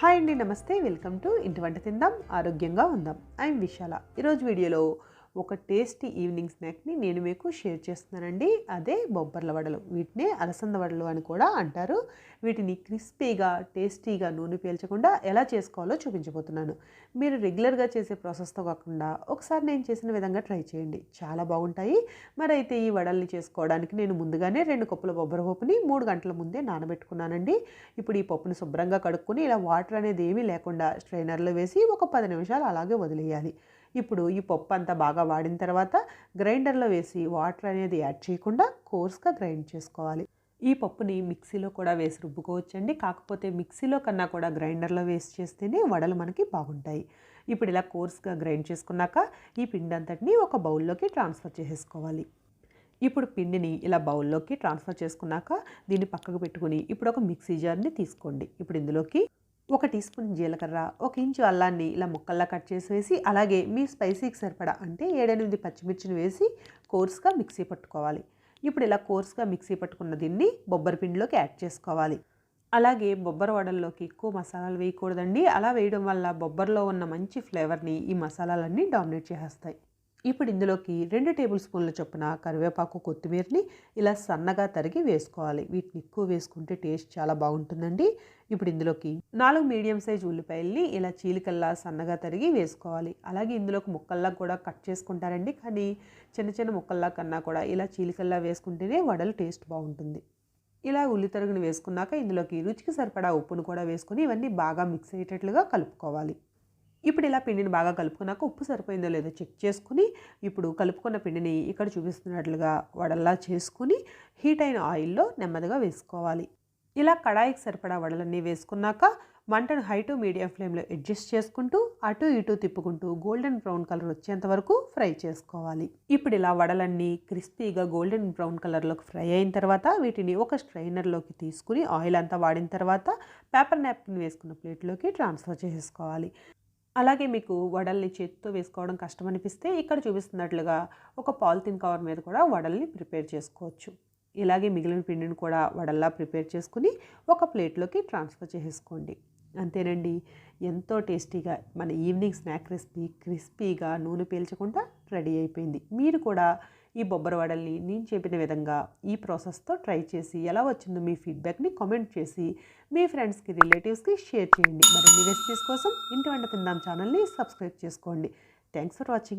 Hi అండి నమస్తే. Welcome to ఇంటి వంట తిందాం ఆరోగ్యంగా ఉందాం. ఐఎమ్ విశాల. ఈరోజు వీడియోలో ఒక టేస్టీ ఈవినింగ్ స్నాక్ని నేను మీకు షేర్ చేస్తున్నానండి. అదే బొబ్బర్ల వడలు. వీటినే అలసంద వడలు అని కూడా అంటారు. వీటిని క్రిస్పీగా టేస్టీగా నూనె పీల్చకుండా ఎలా చేసుకోవాలో చూపించబోతున్నాను. మీరు రెగ్యులర్గా చేసే ప్రాసెస్తో కాకుండా ఒకసారి నేను చేసిన విధంగా ట్రై చేయండి. చాలా బాగుంటాయి. మరి అయితే ఈ వడల్ని చేసుకోవడానికి నేను ముందుగానే రెండు కప్పుల బొబ్బర పప్పుని మూడు గంటల ముందే నానబెట్టుకున్నానండి. ఇప్పుడు ఈ పప్పుని శుభ్రంగా కడుక్కొని ఇలా వాటర్ అనేది ఏమీ లేకుండా స్ట్రైనర్లో వేసి ఒక పది నిమిషాలు అలాగే వదిలేయాలి. ఇప్పుడు ఈ పప్పు అంతా బాగా వాడిన తర్వాత గ్రైండర్లో వేసి వాటర్ అనేది యాడ్ చేయకుండా కోర్స్గా గ్రైండ్ చేసుకోవాలి. ఈ పప్పుని మిక్సీలో కూడా వేసి రుబ్బుకోవచ్చండి. కాకపోతే మిక్సీలో కన్నా కూడా గ్రైండర్లో వేసి చేస్తేనే వడలు మనకి బాగుంటాయి. ఇప్పుడు ఇలా కోర్స్గా గ్రైండ్ చేసుకున్నాక ఈ పిండి అంతటిని ఒక బౌల్లోకి ట్రాన్స్ఫర్ చేసేసుకోవాలి. ఇప్పుడు పిండిని ఇలా బౌల్లోకి ట్రాన్స్ఫర్ చేసుకున్నాక దీన్ని పక్కకు పెట్టుకుని ఇప్పుడు ఒక మిక్సీ జార్ని తీసుకోండి. ఇప్పుడు ఇందులోకి ఒక టీ స్పూన్ జీలకర్ర ఒక ఇంచు అల్లాన్ని ఇలా ముక్కల్లా కట్ చేసి వేసి అలాగే మీ స్పైసీకి సరిపడా అంటే ఏడెనిమిది పచ్చిమిర్చిని వేసి కోర్స్గా మిక్సీ పట్టుకోవాలి. ఇప్పుడు ఇలా కోర్స్గా మిక్సీ పట్టుకున్న దీన్ని బొబ్బరి పిండిలోకి యాడ్ చేసుకోవాలి. అలాగే బొబ్బర వడల్లోకి ఎక్కువ మసాలాలు వేయకూడదండి. అలా వేయడం వల్ల బొబ్బర్లో ఉన్న మంచి ఫ్లేవర్ని ఈ మసాలాలన్నీ డామినేట్ చేసేస్తాయి. ఇప్పుడు ఇందులోకి రెండు టేబుల్ స్పూన్ల చొప్పున కరివేపాకు కొత్తిమీరని ఇలా సన్నగా తరిగి వేసుకోవాలి. వీటిని ఎక్కువ వేసుకుంటే టేస్ట్ చాలా బాగుంటుందండి. ఇప్పుడు ఇందులోకి నాలుగు మీడియం సైజ్ ఉల్లిపాయల్ని ఇలా చీలికల్లా సన్నగా తరిగి వేసుకోవాలి. అలాగే ఇందులోకి ముక్కల్లా కూడా కట్ చేసుకుంటారండి. కానీ చిన్న చిన్న ముక్కల్లా కన్నా కూడా ఇలా చీలికల్లా వేసుకుంటేనే వడలు టేస్ట్ బాగుంటుంది. ఇలా ఉల్లి తరుగుని వేసుకున్నాక ఇందులోకి రుచికి సరిపడా ఉప్పును కూడా వేసుకుని ఇవన్నీ బాగా మిక్స్ అయ్యేటట్లుగా కలుపుకోవాలి. ఇప్పుడు ఇలా పిండిని బాగా కలుపుకున్నాక ఉప్పు సరిపోయిందో లేదో చెక్ చేసుకుని ఇప్పుడు కలుపుకున్న పిండిని ఇక్కడ చూపిస్తున్నట్లుగా వడల్లా చేసుకుని హీట్ అయిన ఆయిల్లో నెమ్మదిగా వేసుకోవాలి. ఇలా కడాయికి సరిపడా వడలన్నీ వేసుకున్నాక మంటను హై టు మీడియం ఫ్లేమ్లో అడ్జస్ట్ చేసుకుంటూ అటు ఇటు తిప్పుకుంటూ గోల్డెన్ బ్రౌన్ కలర్ వచ్చేంత వరకు ఫ్రై చేసుకోవాలి. ఇప్పుడు ఇలా వడలన్నీ క్రిస్పీగా గోల్డెన్ బ్రౌన్ కలర్లోకి ఫ్రై అయిన తర్వాత వీటిని ఒక స్ట్రైనర్లోకి తీసుకుని ఆయిల్ అంతా వాడిన తర్వాత పేపర్ నాప్కిన్ వేసుకున్న ప్లేట్లోకి ట్రాన్స్ఫర్ చేసుకోవాలి అలాగే మీకు వడల్ని చేతితో వేసుకోవడం కష్టం అనిపిస్తే ఇక్కడ చూపిస్తున్నట్లుగా ఒక పాలిథిన్ కవర్ మీద కూడా వడల్ని ప్రిపేర్ చేసుకోవచ్చు. ఇలాగే మిగిలిన పిండిని కూడా వడల్లా ప్రిపేర్ చేసుకుని ఒక ప్లేట్లోకి ట్రాన్స్ఫర్ చేసేసుకోండి. అంతేనండి ఎంతో టేస్టీగా మన ఈవినింగ్ స్నాక్ రెసిపీ క్రిస్పీగా నూనె పీల్చకుండా రెడీ అయిపోయింది. మీరు కూడా ఈ బొబ్బర వడల్ని నేను చెప్పిన విధంగా ఈ ప్రాసెస్తో ట్రై చేసి ఎలా వచ్చిందో మీ ఫీడ్బ్యాక్ని కామెంట్ చేసి మీ ఫ్రెండ్స్కి రిలేటివ్స్కి షేర్ చేయండి. మరిన్ని రెసిపీస్ కోసం ఇంటి వంట తిందాం ఛానల్ని సబ్స్క్రైబ్ చేసుకోండి. Thanks for watching.